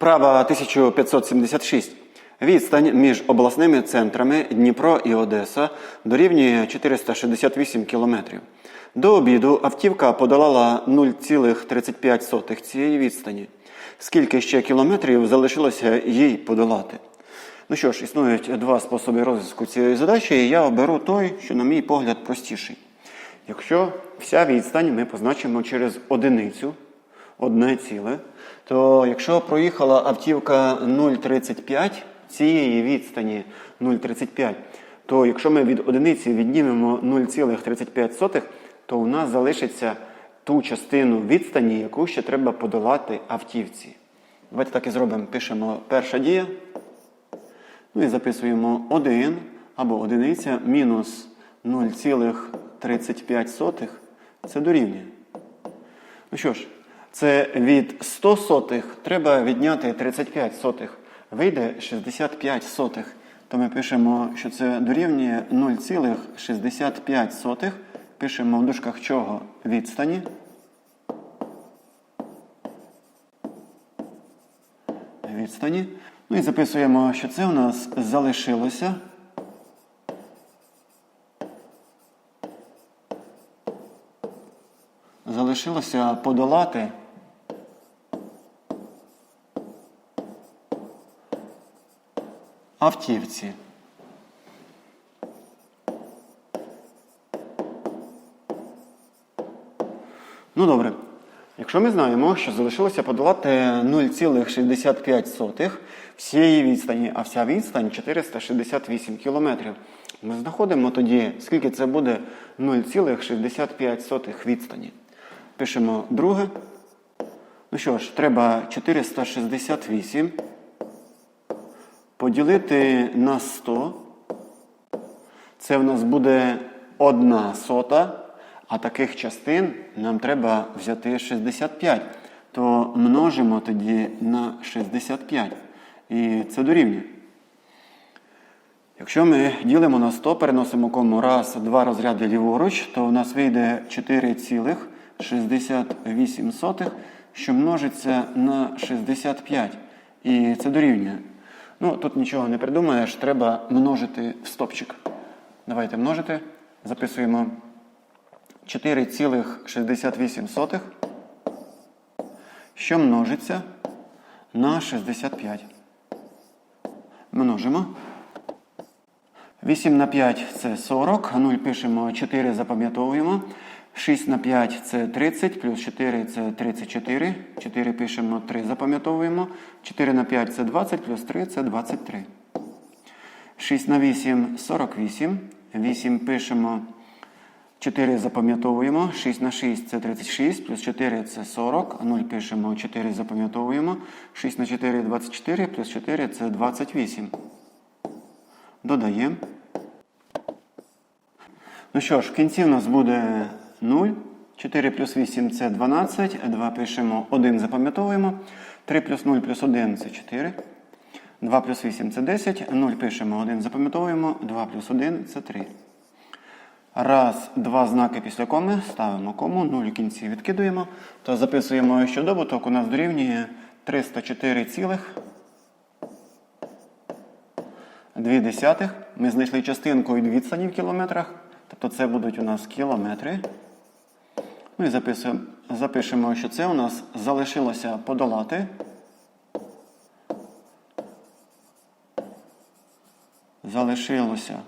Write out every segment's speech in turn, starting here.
Вправа 1576. Відстань між обласними центрами Дніпро і Одеса дорівнює 468 кілометрів. До обіду автівка подолала 0,35 цієї відстані. Скільки ще кілометрів залишилося їй подолати? Ну що ж, існують два способи розв'язку цієї задачі, і я оберу той, що, на мій погляд, простіший. Якщо вся відстань ми позначимо через одиницю, одне ціле, то якщо проїхала автівка 0,35 цієї відстані 0,35, то якщо ми від одиниці віднімемо 0,35, то у нас залишиться ту частину відстані, яку ще треба подолати автівці. Давайте так і зробимо. Пишемо перша дія. Ну і записуємо 1 або одиниця мінус 0,35. Це дорівнює. Ну що ж, це від 100 сотих треба відняти 35 сотих. Вийде 65 сотих. То ми пишемо, що це дорівнює 0,65 сотих. Пишемо в дужках чого відстані. Відстані. Ну і записуємо, що це у нас залишилося. Залишилося подолати автівці. Ну добре. Якщо ми знаємо, що залишилося подолати 0,65 всієї відстані, а вся відстань 468 кілометрів, ми знаходимо тоді, скільки це буде 0,65 відстані. Пишемо друге. Ну що ж, треба 468 поділити на 100. Це в нас буде одна сота. А таких частин нам треба взяти 65. То множимо тоді на 65. І це дорівнює. Якщо ми ділимо на 100, переносимо кому раз, два розряди ліворуч, то у нас вийде 4,68, що множиться на 65. І це дорівнює. Ну, тут нічого не придумаєш, треба множити в стопчик. Давайте множити. Записуємо. 4,68, що множиться на 65. Множимо. 8 на 5 це 40, 0 пишемо 4, запам'ятовуємо. 6 на 5 це 30, плюс 4 це 34. 4 пишемо 3, запам'ятовуємо. 4 на 5 це 20, плюс 3 це 23. 6 на 8 48. 8 пишемо 4 запам'ятовуємо, 6 на 6 це 36, плюс 4 це 40, 0 пишемо, 4 запам'ятовуємо, 6 на 4 24, плюс 4 це 28. Додаємо. Ну що ж, в кінці в нас буде 0. 4 плюс 8 це 12, 2 пишемо, 1 запам'ятовуємо, 3 плюс 0 плюс 1 це 4. 2 плюс 8 це 10, 0 пишемо, 1 запам'ятовуємо, 2 плюс 1 це 3. Раз, два знаки після коми, ставимо кому, 0 у кінці відкидуємо, то записуємо, що добуток у нас дорівнює 304 цілих. 2 десятих. Ми знайшли частинку від відстані в кілометрах, тобто це будуть у нас кілометри. Ну і запишемо, що це у нас залишилося подолати. Залишилося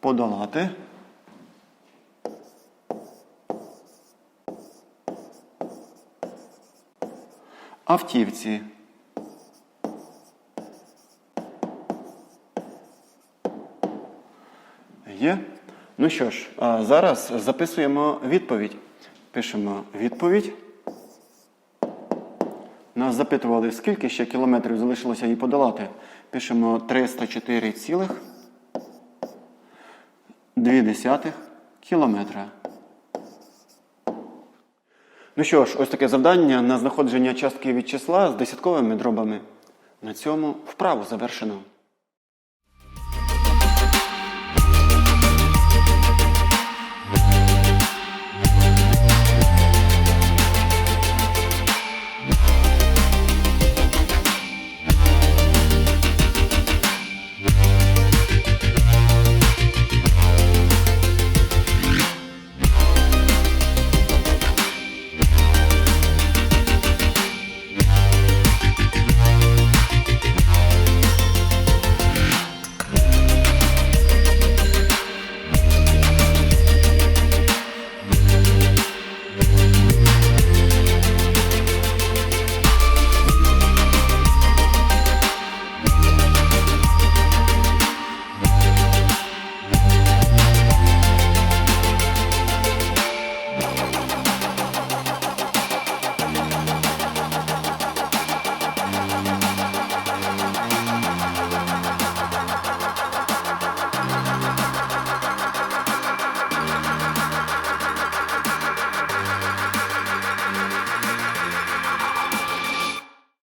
подолати. Автівці. Є. Ну що ж, зараз записуємо відповідь. Пишемо відповідь. Нас запитували, скільки ще кілометрів залишилося їй подолати. Пишемо 304 цілих. 2 кілометра. Ну що ж, ось таке завдання на знаходження частки від числа з десятковими дробами. На цьому вправу завершено.